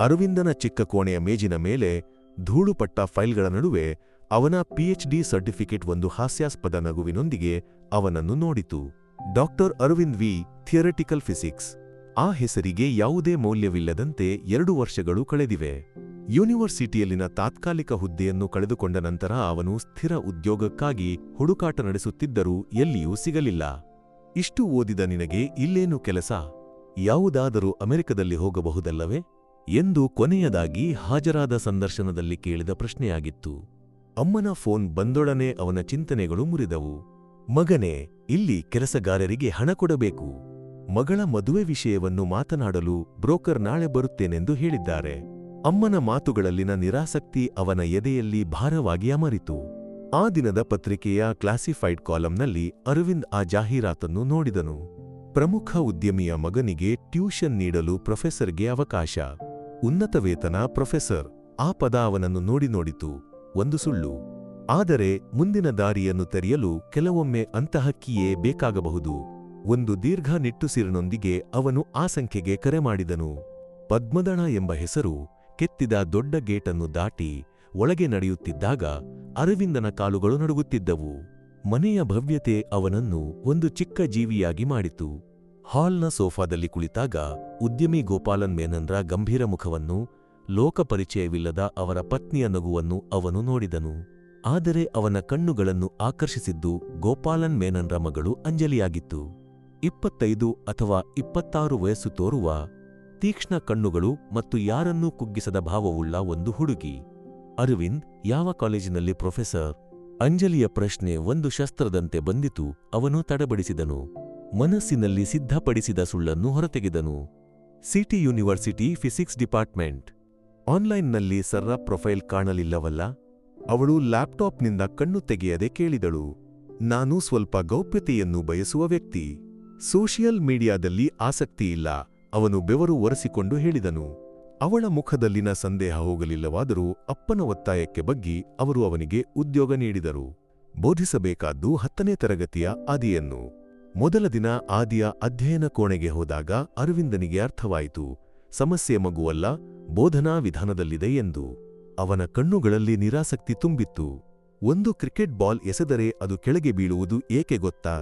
ಅರವಿಂದನ ಚಿಕ್ಕ ಕೋಣೆಯ ಮೇಜಿನ ಮೇಲೆ ಧೂಳುಪಟ್ಟ ಫೈಲ್ಗಳ ನಡುವೆ ಅವನ ಪಿಎಚ್ಡಿ ಸರ್ಟಿಫಿಕೇಟ್ ಒಂದು ಹಾಸ್ಯಾಸ್ಪದ ನಗುವಿನೊಂದಿಗೆ ಅವನನ್ನು ನೋಡಿತು. Doctor Arvind V, theoretical physics. ಆ ಹೆಸರಿಗೆ ಯಾವುದೇ ಮೌಲ್ಯವಿಲ್ಲದಂತೆ ಎರಡು ವರ್ಷಗಳು ಕಳೆದಿವೆ. ಯೂನಿವರ್ಸಿಟಿಯಲ್ಲಿನ ತಾತ್ಕಾಲಿಕ ಹುದ್ದೆಯನ್ನು ಕಳೆದುಕೊಂಡ ನಂತರ ಅವನು ಸ್ಥಿರ ಉದ್ಯೋಗಕ್ಕಾಗಿ ಹುಡುಕಾಟ ನಡೆಸುತ್ತಿದ್ದರೂ ಎಲ್ಲಿಯೂ ಸಿಗಲಿಲ್ಲ. ಇಷ್ಟು ಓದಿದ ನಿನಗೆ ಇಲ್ಲೇನು ಕೆಲಸ? ಯಾವುದಾದರೂ ಅಮೆರಿಕದಲ್ಲಿ ಹೋಗಬಹುದಲ್ಲವೇ? ಎಂದು ಕೊನೆಯದಾಗಿ ಹಾಜರಾದ ಸಂದರ್ಶನದಲ್ಲಿ ಕೇಳಿದ ಪ್ರಶ್ನೆಯಾಗಿತ್ತು. ಅಮ್ಮನ ಫೋನ್ ಬಂದೊಡನೆ ಅವನ ಚಿಂತನೆಗಳು ಮುರಿದವು. ಮಗನೇ, ಇಲ್ಲಿ ಕೆಲಸಗಾರರಿಗೆ ಹಣ ಕೊಡಬೇಕು. ಮಗಳ ಮದುವೆ ವಿಷಯವನ್ನು ಮಾತನಾಡಲು ಬ್ರೋಕರ್ ನಾಳೆ ಬರುತ್ತೇನೆಂದು ಹೇಳಿದ್ದಾರೆ. ಅಮ್ಮನ ಮಾತುಗಳಲ್ಲಿನ ನಿರಾಸಕ್ತಿ ಅವನ ಎದೆಯಲ್ಲಿ ಭಾರವಾಗಿ ಅಮರಿತು. ಆ ದಿನದ ಪತ್ರಿಕೆಯ ಕ್ಲಾಸಿಫೈಡ್ ಕಾಲಂನಲ್ಲಿ ಅರವಿಂದ್ ಆ ಜಾಹೀರಾತನ್ನು ನೋಡಿದನು. ಪ್ರಮುಖ ಉದ್ಯಮಿಯ ಮಗನಿಗೆ ಟ್ಯೂಷನ್ ನೀಡಲು ಪ್ರೊಫೆಸರ್ಗೆ ಅವಕಾಶ. ಉನ್ನತ ವೇತನ ಪ್ರೊಫೆಸರ್. ಆ ಪದ ಅವನನ್ನು ನೋಡಿ ನೋಡಿತು. ಒಂದು ಸುಳ್ಳು. ಆದರೆ ಮುಂದಿನ ದಾರಿಯನ್ನು ತೆರೆಯಲು ಕೆಲವೊಮ್ಮೆ ಅಂತಹಕ್ಕಿಯೇ ಬೇಕಾಗಬಹುದು. ಒಂದು ದೀರ್ಘ ನಿಟ್ಟುಸಿರಿನೊಂದಿಗೆ ಅವನು ಆ ಸಂಖ್ಯೆಗೆ ಕರೆ ಮಾಡಿದನು. ಪದ್ಮದಣ ಎಂಬ ಹೆಸರು ಕೆತ್ತಿದ ದೊಡ್ಡ ಗೇಟನ್ನು ದಾಟಿ ಒಳಗೆ ನಡೆಯುತ್ತಿದ್ದಾಗ ಅರವಿಂದನ ಕಾಲುಗಳು ನಡುಗುತ್ತಿದ್ದವು. ಮನೆಯ ಭವ್ಯತೆ ಅವನನ್ನು ಒಂದು ಚಿಕ್ಕ ಜೀವಿಯಾಗಿ ಮಾಡಿತು. ಹಾಲ್ನ ಸೋಫಾದಲ್ಲಿ ಕುಳಿತಾಗ ಉದ್ಯಮಿ ಗೋಪಾಲನ್ ಮೇನನ್ರ ಗಂಭೀರ ಮುಖವನ್ನು ಲೋಕಪರಿಚಯವಿಲ್ಲದ ಅವರ ಪತ್ನಿಯ ನಗುವನ್ನು ಅವನು ನೋಡಿದನು. ಆದರೆ ಅವನ ಕಣ್ಣುಗಳನ್ನು ಆಕರ್ಷಿಸಿದ್ದು ಗೋಪಾಲನ್ ಮೇನನ್ರ ಮಗಳು ಅಂಜಲಿಯಾಗಿತ್ತು. ಇಪ್ಪತ್ತೈದು ಅಥವಾ ಇಪ್ಪತ್ತಾರು ವಯಸ್ಸು ತೋರುವ ತೀಕ್ಷ್ಣ ಕಣ್ಣುಗಳು ಮತ್ತು ಯಾರನ್ನೂ ಕುಗ್ಗಿಸದ ಭಾವವುಳ್ಳ ಒಂದು ಹುಡುಗಿ. ಅರವಿಂದ್, ಯಾವ ಕಾಲೇಜಿನಲ್ಲಿ ಪ್ರೊಫೆಸರ್? ಅಂಜಲಿಯ ಪ್ರಶ್ನೆ ಒಂದು ಶಸ್ತ್ರದಂತೆ ಬಂದಿತು, ಅವನು ತಡಬಡಿಸಿದನು. ಮನಸ್ಸಿನಲ್ಲಿ ಸಿದ್ಧಪಡಿಸಿದ ಸುಳ್ಳನ್ನು ಹೊರತೆಗೆದನು. City university physics department. ಆನ್ಲೈನ್ನಲ್ಲಿ ಸರ್ರ ಪ್ರೊಫೈಲ್ ಕಾಣಲಿಲ್ಲವಲ್ಲ? ಅವಳು ಲ್ಯಾಪ್ಟಾಪ್ನಿಂದ ಕಣ್ಣು ತೆಗೆಯದೆ ಕೇಳಿದಳು. ನಾನು ಸ್ವಲ್ಪ ಗೌಪ್ಯತೆಯನ್ನು ಬಯಸುವ ವ್ಯಕ್ತಿ. ಸೋಷಿಯಲ್ ಮೀಡಿಯಾದಲ್ಲಿ ಆಸಕ್ತಿಯಿಲ್ಲ ಅವನು ಬೆವರು ಒರೆಸಿಕೊಂಡು ಹೇಳಿದನು. ಅವಳ ಮುಖದಲ್ಲಿನ ಸಂದೇಹ ಹೋಗಲಿಲ್ಲವಾದರೂ ಅಪ್ಪನ ಒತ್ತಾಯಕ್ಕೆ ಬಗ್ಗಿ ಅವರು ಅವನಿಗೆ ಉದ್ಯೋಗ ನೀಡಿದರು. ಬೋಧಿಸಬೇಕಾದ್ದು ಹತ್ತನೇ ತರಗತಿಯ ಆದಿಯನ್ನು ಮೊದಲ ದಿನ ಆದಿಯ ಅಧ್ಯಯನ ಕೋಣೆಗೆ ಹೋದಾಗ ಅರವಿಂದನಿಗೆ ಅರ್ಥವಾಯಿತು, ಸಮಸ್ಯೆ ಮಗುವಲ್ಲ, ಬೋಧನಾ ವಿಧಾನದಲ್ಲಿದೆ ಎಂದು. ಅವನ ಕಣ್ಣುಗಳಲ್ಲಿ ನಿರಾಸಕ್ತಿ ತುಂಬಿತ್ತು. ಒಂದು ಕ್ರಿಕೆಟ್ ಬಾಲ್ ಎಸೆದರೆ ಅದು ಕೆಳಗೆ ಬೀಳುವುದು ಏಕೆ ಗೊತ್ತಾ?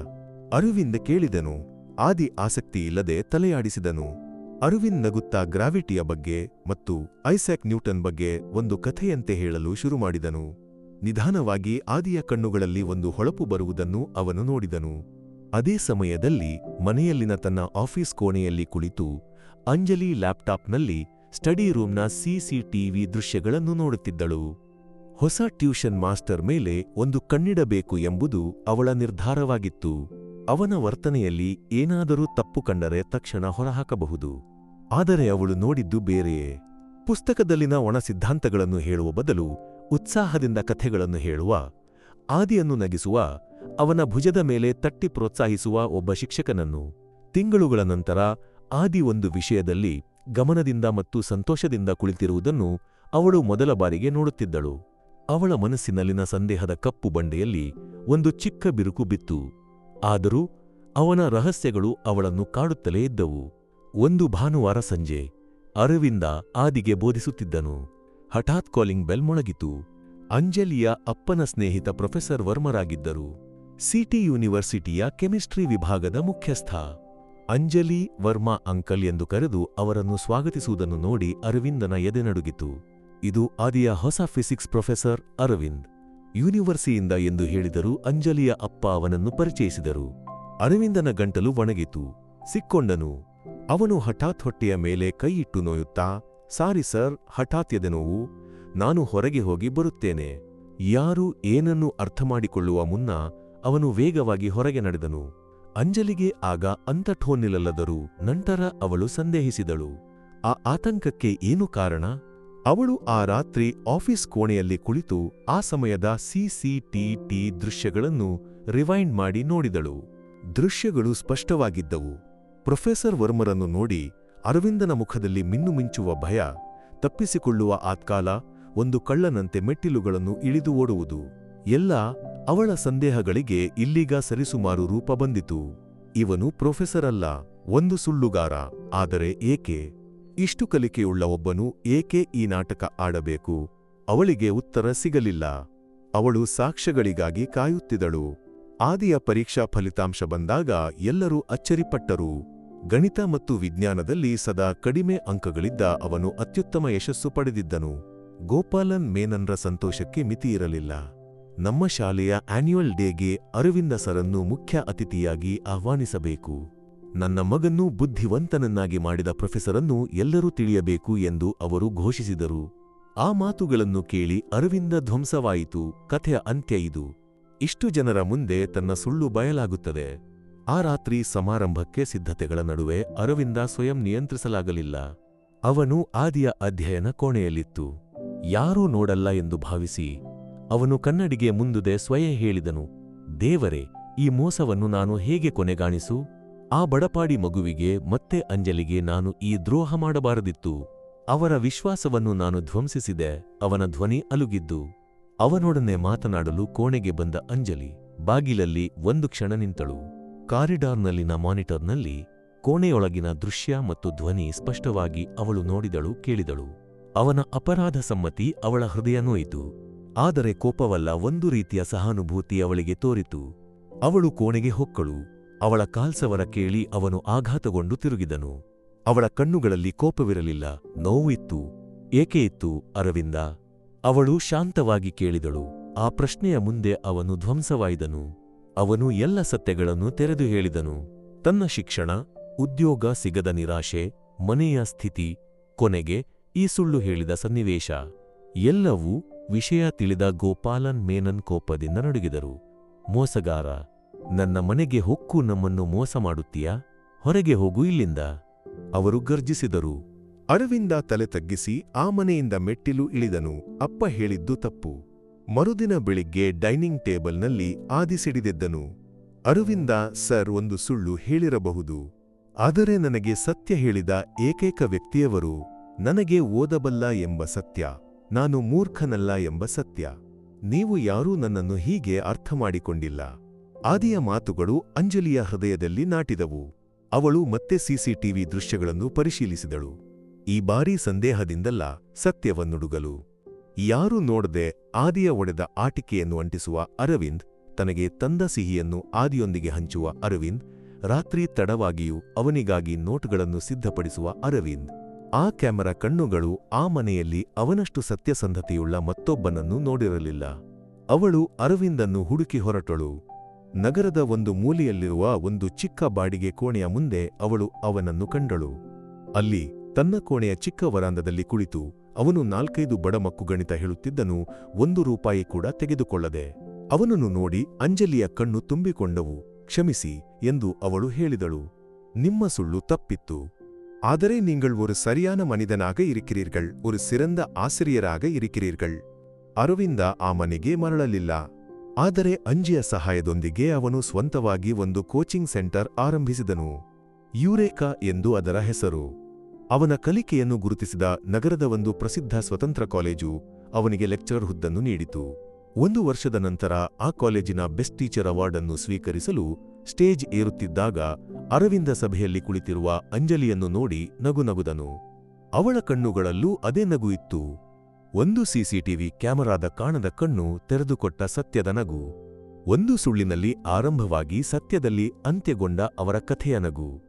ಅರವಿಂದ್ ಕೇಳಿದನು. ಆದಿ ಆಸಕ್ತಿಯಿಲ್ಲದೆ ತಲೆಯಾಡಿಸಿದನು. ಅರವಿಂದ್ ನಗುತ್ತಾ ಗ್ರಾವಿಟಿಯ ಬಗ್ಗೆ ಮತ್ತು ಐಸಾಕ್ ನ್ಯೂಟನ್ ಬಗ್ಗೆ ಒಂದು ಕಥೆಯಂತೆ ಹೇಳಲು ಶುರುಮಾಡಿದನು ನಿಧಾನವಾಗಿ ಆದಿಯ ಕಣ್ಣುಗಳಲ್ಲಿ ಒಂದು ಹೊಳಪು ಬರುವುದನ್ನು ಅವನು ನೋಡಿದನು. ಅದೇ ಸಮಯದಲ್ಲಿ ಮನೆಯಲ್ಲಿನ ತನ್ನ ಆಫೀಸ್ ಕೋಣೆಯಲ್ಲಿ ಕುಳಿತು ಅಂಜಲಿ ಲ್ಯಾಪ್ಟಾಪ್ನಲ್ಲಿ ಸ್ಟಡಿ ರೂಮ್ನ ಸಿಸಿಟಿವಿ ದೃಶ್ಯಗಳನ್ನು ನೋಡುತ್ತಿದ್ದಳು. ಹೊಸ ಟ್ಯೂಷನ್ ಮಾಸ್ಟರ್ ಮೇಲೆ ಒಂದು ಕಣ್ಣಿಡಬೇಕು ಎಂಬುದು ಅವಳ ನಿರ್ಧಾರವಾಗಿತ್ತು. ಅವನ ವರ್ತನೆಯಲ್ಲಿ ಏನಾದರೂ ತಪ್ಪು ಕಂಡರೆ ತಕ್ಷಣ ಹೊರಹಾಕಬಹುದು. ಆದರೆ ಅವಳು ನೋಡಿದ್ದು ಬೇರೆಯೇ. ಪುಸ್ತಕದಲ್ಲಿನ ಒಣ ಸಿದ್ಧಾಂತಗಳನ್ನು ಹೇಳುವ ಬದಲು ಉತ್ಸಾಹದಿಂದ ಕಥೆಗಳನ್ನು ಹೇಳುವ, ಆದಿಯನ್ನು ನಗಿಸುವ ಅವನ ಭುಜದ ಮೇಲೆ ತಟ್ಟಿ ಪ್ರೋತ್ಸಾಹಿಸುವ ಒಬ್ಬ ಶಿಕ್ಷಕನನ್ನು. ತಿಂಗಳುಗಳ ನಂತರ ಆದಿ ಒಂದು ವಿಷಯದಲ್ಲಿ ಗಮನದಿಂದ ಮತ್ತು ಸಂತೋಷದಿಂದ ಕುಳಿತಿರುವುದನ್ನು ಅವಳು ಮೊದಲ ಬಾರಿಗೆ ನೋಡುತ್ತಿದ್ದಳು. ಅವಳ ಮನಸ್ಸಿನಲ್ಲಿನ ಸಂದೇಹದ ಕಪ್ಪು ಬಂಡೆಯಲ್ಲಿ ಒಂದು ಚಿಕ್ಕ ಬಿರುಕು ಬಿತ್ತು. ಆದರೂ ಅವನ ರಹಸ್ಯಗಳು ಅವಳನ್ನು ಕಾಡುತ್ತಲೇ ಇದ್ದವು. ಒಂದು ಭಾನುವಾರ ಸಂಜೆ ಅರವಿಂದ ಆದಿಗೆ ಬೋಧಿಸುತ್ತಿದ್ದನು. ಹಠಾತ್ ಕಾಲಿಂಗ್ ಬೆಲ್ ಮೊಳಗಿತು. ಅಂಜಲಿಯ ಅಪ್ಪನ ಸ್ನೇಹಿತ ಪ್ರೊಫೆಸರ್ ವರ್ಮರಾಗಿದ್ದರು. ಸಿಟಿ ಯೂನಿವರ್ಸಿಟಿಯ ಕೆಮಿಸ್ಟ್ರಿ ವಿಭಾಗದ ಮುಖ್ಯಸ್ಥ. ಅಂಜಲಿ ವರ್ಮಾ ಅಂಕಲ್ ಎಂದು ಕರೆದು ಅವರನ್ನು ಸ್ವಾಗತಿಸುವುದನ್ನು ನೋಡಿ ಅರವಿಂದನ ಎದೆನಡುಗಿತು ಇದು ಆದಿಯ ಹೊಸ ಫಿಸಿಕ್ಸ್ ಪ್ರೊಫೆಸರ್ ಅರವಿಂದ್. ಯೂನಿವರ್ಸಿಯಿಂದ ಎಂದು ಹೇಳಿದರು ಅಂಜಲಿಯ ಅಪ್ಪ ಅವನನ್ನು ಪರಿಚಯಿಸಿದರು. ಅರವಿಂದನ ಗಂಟಲು ಒಣಗಿತು. ಸಿಕ್ಕೊಂಡನು. ಅವನು ಹಠಾತ್ ಹೊಟ್ಟೆಯ ಮೇಲೆ ಕೈಯಿಟ್ಟು ನೋಯುತ್ತಾ, ಸಾರಿ ಸರ್, ಹಠಾತ್ ಎದೆನೋವು ನಾನು ಹೊರಗೆ ಹೋಗಿ ಬರುತ್ತೇನೆ. ಯಾರು ಏನನ್ನು ಅರ್ಥಮಾಡಿಕೊಳ್ಳುವ ಮುನ್ನ ಅವನು ವೇಗವಾಗಿ ಹೊರಗೆ ನಡೆದನು. ಅಂಜಲಿಗೆ ಆಗ ಅಂತಠೋನಿಲ್ಲಲ್ಲದರೂ ನಂತರ ಅವಳು ಸಂದೇಹಿಸಿದಳು. ಆ ಆತಂಕಕ್ಕೆ ಏನು ಕಾರಣ? ಅವಳು ಆ ರಾತ್ರಿ ಆಫೀಸ್ ಕೋಣೆಯಲ್ಲಿ ಕುಳಿತು ಆ ಸಮಯದ ಸಿಸಿಟಿಟಿ ದೃಶ್ಯಗಳನ್ನು ರಿವೈಂಡ್ ಮಾಡಿ ನೋಡಿದಳು. ದೃಶ್ಯಗಳು ಸ್ಪಷ್ಟವಾಗಿದ್ದವು. ಪ್ರೊಫೆಸರ್ ವರ್ಮರನ್ನು ನೋಡಿ ಅರವಿಂದನ ಮುಖದಲ್ಲಿ ಮಿನ್ನುಮಿಂಚುವ ಭಯ, ತಪ್ಪಿಸಿಕೊಳ್ಳುವ ಆತ್ಕಾಲ, ಒಂದು ಕಳ್ಳನಂತೆ ಮೆಟ್ಟಿಲುಗಳನ್ನು ಇಳಿದು ಓಡುವುದು. ಎಲ್ಲ ಅವಳ ಸಂದೇಹಗಳಿಗೆ ಇಲ್ಲಿಗ ಸರಿಸುಮಾರು ರೂಪ ಬಂದಿತು. ಇವನು ಪ್ರೊಫೆಸರ್ ಅಲ್ಲ ಒಂದು ಸುಳ್ಳುಗಾರ, ಆದರೆ ಏಕೆ? ಇಷ್ಟು ಕಲಿಕೆಯುಳ್ಳ ಒಬ್ಬನು ಏಕೆ ಈ ನಾಟಕ ಆಡಬೇಕು? ಅವಳಿಗೆ ಉತ್ತರ ಸಿಗಲಿಲ್ಲ. ಅವಳು ಸಾಕ್ಷ್ಯಗಳಿಗಾಗಿ ಕಾಯುತ್ತಿದ್ದಳು. ಆದಿಯ ಪರೀಕ್ಷಾ ಫಲಿತಾಂಶ ಬಂದಾಗ ಎಲ್ಲರೂ ಅಚ್ಚರಿಪಟ್ಟರು. ಗಣಿತ ಮತ್ತು ವಿಜ್ಞಾನದಲ್ಲಿ ಸದಾ ಕಡಿಮೆ ಅಂಕಗಳಿದ್ದ ಅವನು ಅತ್ಯುತ್ತಮ ಯಶಸ್ಸು ಪಡೆದಿದ್ದನು. ಗೋಪಾಲನ್ ಮೇನನ್ರ ಸಂತೋಷಕ್ಕೆ ಮಿತಿಯಿರಲಿಲ್ಲ. ನಮ್ಮ ಶಾಲೆಯ ಆನ್ಯುವಲ್ ಡೇಗೆ ಅರವಿಂದ ಸರನ್ನು ಮುಖ್ಯ ಅತಿಥಿಯಾಗಿ ಆಹ್ವಾನಿಸಬೇಕು. ನನ್ನ ಮಗನ್ನು ಬುದ್ಧಿವಂತನನ್ನಾಗಿ ಮಾಡಿದ ಪ್ರೊಫೆಸರನ್ನು ಎಲ್ಲರೂ ತಿಳಿಯಬೇಕು ಎಂದು ಅವರು ಘೋಷಿಸಿದರು. ಆ ಮಾತುಗಳನ್ನು ಕೇಳಿ ಅರವಿಂದ ಧ್ವಂಸವಾಯಿತು. ಕಥೆಯ ಅಂತ್ಯ ಇದು. ಇಷ್ಟು ಜನರ ಮುಂದೆ ತನ್ನ ಸುಳ್ಳು ಬಯಲಾಗುತ್ತದೆ. ಆ ರಾತ್ರಿ ಸಮಾರಂಭಕ್ಕೆ ಸಿದ್ಧತೆಗಳ ನಡುವೆ ಅರವಿಂದ ಸ್ವಯಂ ನಿಯಂತ್ರಿಸಲಾಗಲಿಲ್ಲ. ಅವನು ಆದಿಯ ಅಧ್ಯಯನ ಕೋಣೆಯಲ್ಲಿತ್ತು. ಯಾರೂ ನೋಡಲ್ಲ ಎಂದು ಭಾವಿಸಿ ಅವನು ಕನ್ನಡಿಗೆ ಮುಂದುದೆ ಸ್ವಯೇ ಹೇಳಿದನು, ದೇವರೇ, ಈ ಮೋಸವನ್ನು ನಾನು ಹೇಗೆ ಕೊನೆಗಾಣಿಸು? ಆ ಬಡಪಾಡಿ ಮಗುವಿಗೆ ಮತ್ತೆ ಅಂಜಲಿಗೆ ನಾನು ಈ ದ್ರೋಹ ಮಾಡಬಾರದಿತ್ತು. ಅವರ ವಿಶ್ವಾಸವನ್ನು ನಾನು ಧ್ವಂಸಿಸಿದೆ, ಅವನ ಧ್ವನಿ ಅಲುಗಿದ್ದು. ಅವನೊಡನೆ ಮಾತನಾಡಲು ಕೋಣೆಗೆ ಬಂದ ಅಂಜಲಿ, ಬಾಗಿಲಲ್ಲಿ ಒಂದು ಕ್ಷಣ ನಿಂತಳು. ಕಾರಿಡಾರ್ನಲ್ಲಿನ ಮಾನಿಟರ್ನಲ್ಲಿ ಕೋಣೆಯೊಳಗಿನ ದೃಶ್ಯ ಮತ್ತು ಧ್ವನಿ ಸ್ಪಷ್ಟವಾಗಿ ಅವಳು ನೋಡಿದಳು, ಕೇಳಿದಳು. ಅವನ ಅಪರಾಧ ಸಮ್ಮತಿ ಅವಳ ಹೃದಯ ನೋಯಿತು. ಆದರೆ ಕೋಪವಲ್ಲ ಒಂದು ರೀತಿಯ ಸಹಾನುಭೂತಿ ಅವಳಿಗೆ ತೋರಿತು. ಅವಳು ಕೋಣೆಗೆ ಹೊಕ್ಕಳು. ಅವಳ ಕಾಲ್ಸವರ ಕೇಳಿ ಅವನು ಆಘಾತಗೊಂಡು ತಿರುಗಿದನು. ಅವಳ ಕಣ್ಣುಗಳಲ್ಲಿ ಕೋಪವಿರಲಿಲ್ಲ. ನೋವು ಇತ್ತು. ಏಕೆ ಇತ್ತು, ಅರವಿಂದ? ಅವಳು ಶಾಂತವಾಗಿ ಕೇಳಿದಳು. ಆ ಪ್ರಶ್ನೆಯ ಮುಂದೆ ಅವನು ಧ್ವಂಸವಾಯಿದನು. ಅವನು ಎಲ್ಲ ಸತ್ಯಗಳನ್ನು ತೆರೆದು ಹೇಳಿದನು. ತನ್ನ ಶಿಕ್ಷಣ, ಉದ್ಯೋಗ ಸಿಗದ ನಿರಾಶೆ, ಮನೆಯ ಸ್ಥಿತಿ, ಕೊನೆಗೆ ಈ ಸುಳ್ಳು ಹೇಳಿದ ಸನ್ನಿವೇಶ. ಎಲ್ಲವೂ ವಿಷಯ ತಿಳಿದ ಗೋಪಾಲನ್ ಮೇನನ್ ಕೋಪದಿಂದ ನಡುಗಿದರು. ಮೋಸಗಾರ, ನನ್ನ ಮನೆಗೆ ಹೊಕ್ಕು ನಮ್ಮನ್ನು ಮೋಸ ಮಾಡುತ್ತೀಯಾ? ಹೊರಗೆ ಹೋಗು ಇಲ್ಲಿಂದ. ಅವರು ಗರ್ಜಿಸಿದರು. ಅರವಿಂದ ತಲೆ ತಗ್ಗಿಸಿ ಆ ಮನೆಯಿಂದ ಮೆಟ್ಟಿಲು ಇಳಿದನು. ಅಪ್ಪ ಹೇಳಿದ್ದು ತಪ್ಪು. ಮರುದಿನ ಬೆಳಿಗ್ಗೆ ಡೈನಿಂಗ್ ಟೇಬಲ್ನಲ್ಲಿ ಆದಿಸಿಡಿದೆದ್ದನು. ಅರವಿಂದ, ಸರ್, ಒಂದು ಸುಳ್ಳು ಹೇಳಿರಬಹುದು. ಆದರೆ ನನಗೆ ಸತ್ಯ ಹೇಳಿದ ಏಕೈಕ ವ್ಯಕ್ತಿಯವರು ನನಗೆ ಓದಬಲ್ಲ ಎಂಬ ಸತ್ಯ. ನಾನು ಮೂರ್ಖನಲ್ಲ ಎಂಬ ಸತ್ಯ. ನೀವು ಯಾರೂ ನನ್ನನ್ನು ಹೀಗೆ ಅರ್ಥ ಮಾಡಿಕೊಂಡಿಲ್ಲ ಆದಿಯ ಮಾತುಗಳು ಅಂಜಲಿಯ ಹೃದಯದಲ್ಲಿ ನಾಟಿದವು. ಅವಳು ಮತ್ತೆ ಸಿಸಿಟಿವಿ ದೃಶ್ಯಗಳನ್ನು ಪರಿಶೀಲಿಸಿದಳು. ಈ ಬಾರಿ ಸಂದೇಹದಿಂದಲ್ಲ ಸತ್ಯವನ್ನುಡುಗಲು. ಯಾರೂ ನೋಡದೆ ಆದಿಯ ಒಡೆದ ಆಟಿಕೆಯನ್ನು ಅಂಟಿಸುವ ಅರವಿಂದ್, ತನಗೆ ತಂದ ಸಿಹಿಯನ್ನು ಆದಿಯೊಂದಿಗೆ ಹಂಚುವ ಅರವಿಂದ್, ರಾತ್ರಿ ತಡವಾಗಿಯೂ ಅವನಿಗಾಗಿ ನೋಟುಗಳನ್ನು ಸಿದ್ಧಪಡಿಸುವ ಅರವಿಂದ್. ಆ ಕ್ಯಾಮರಾ ಕಣ್ಣುಗಳು ಆ ಮನೆಯಲ್ಲಿ ಅವನಷ್ಟು ಸತ್ಯಸಂಧತೆಯುಳ್ಳ ಮತ್ತೊಬ್ಬನನ್ನು ನೋಡಿರಲಿಲ್ಲ. ಅವಳು ಅರವಿಂದನ್ನು ಹುಡುಕಿ ಹೊರಟಳು. ನಗರದ ಒಂದು ಮೂಲೆಯಲ್ಲಿರುವ ಒಂದು ಚಿಕ್ಕ ಬಾಡಿಗೆ ಕೋಣೆಯ ಮುಂದೆ ಅವಳು ಅವನನ್ನು ಕಂಡಳು. ಅಲ್ಲಿ ತನ್ನ ಕೋಣೆಯ ಚಿಕ್ಕ ವರಾಂದದಲ್ಲಿ ಕುಳಿತು ಅವನು ನಾಲ್ಕೈದು ಬಡಮಕ್ಕು ಗಣಿತ ಹೇಳುತ್ತಿದ್ದನು, ಒಂದು ರೂಪಾಯಿ ಕೂಡ ತೆಗೆದುಕೊಳ್ಳದೆ. ಅವನನ್ನು ನೋಡಿ ಅಂಜಲಿಯ ಕಣ್ಣು ತುಂಬಿಕೊಂಡವು. ಕ್ಷಮಿಸಿ ಎಂದು ಅವಳು ಹೇಳಿದಳು. ನಿಮ್ಮ ಸುಳ್ಳು ತಪ್ಪಿತ್ತು. ಆದರೆ நீங்கள் ஒரு சரியான மனிதனாக இருக்கிறீர்கள், ஒரு சிறந்த ஆசிரியராக இருக்கிறீர்கள். ಅರವಿಂದ ಆ ಮನೆಗೆ ಮರಳಲಿಲ್ಲ. ಆದರೆ ಅಂಜಿಯ ಸಹಾಯದೊಂದಿಗೆ ಅವನು ಸ್ವಂತವಾಗಿ ಒಂದು ಕೋಚಿಂಗ್ ಸೆಂಟರ್ ಆರಂಭಿಸಿದನು. ಯೂರೇಕಾ ಎಂದು ಅದರ ಹೆಸರು. ಅವನ ಕಲಿಕೆಯನ್ನು ಗುರುತಿಸಿದ ನಗರದ ಒಂದು ಪ್ರಸಿದ್ಧ ಸ್ವತಂತ್ರ ಕಾಲೇಜು ಅವನಿಗೆ ಲೆಕ್ಚರರ್ ಹುದ್ದನ್ನು ನೀಡಿತು. ಒಂದು ವರ್ಷದ ನಂತರ ಆ ಕಾಲೇಜಿನ ಬೆಸ್ಟ್ ಟೀಚರ್ ಅವಾರ್ಡನ್ನು ಸ್ವೀಕರಿಸಲು ಸ್ಟೇಜ್ ಏರುತ್ತಿದ್ದಾಗ ಅರವಿಂದ ಸಭೆಯಲ್ಲಿ ಕುಳಿತಿರುವ ಅಂಜಲಿಯನ್ನು ನೋಡಿ ನಗುನಗುದನು. ಅವಳ ಕಣ್ಣುಗಳಲ್ಲೂ ಅದೇ ನಗು ಇತ್ತು. ಒಂದು ಸಿಸಿಟಿವಿ ಕ್ಯಾಮರಾದ ಕಾಣದ ಕಣ್ಣು ತೆರೆದುಕೊಟ್ಟ ಸತ್ಯದ ನಗು. ಒಂದು ಸುಳ್ಳಿನಲ್ಲಿ ಆರಂಭವಾಗಿ ಸತ್ಯದಲ್ಲಿ ಅಂತ್ಯಗೊಂಡ ಅವರ ಕಥೆಯ ನಗು.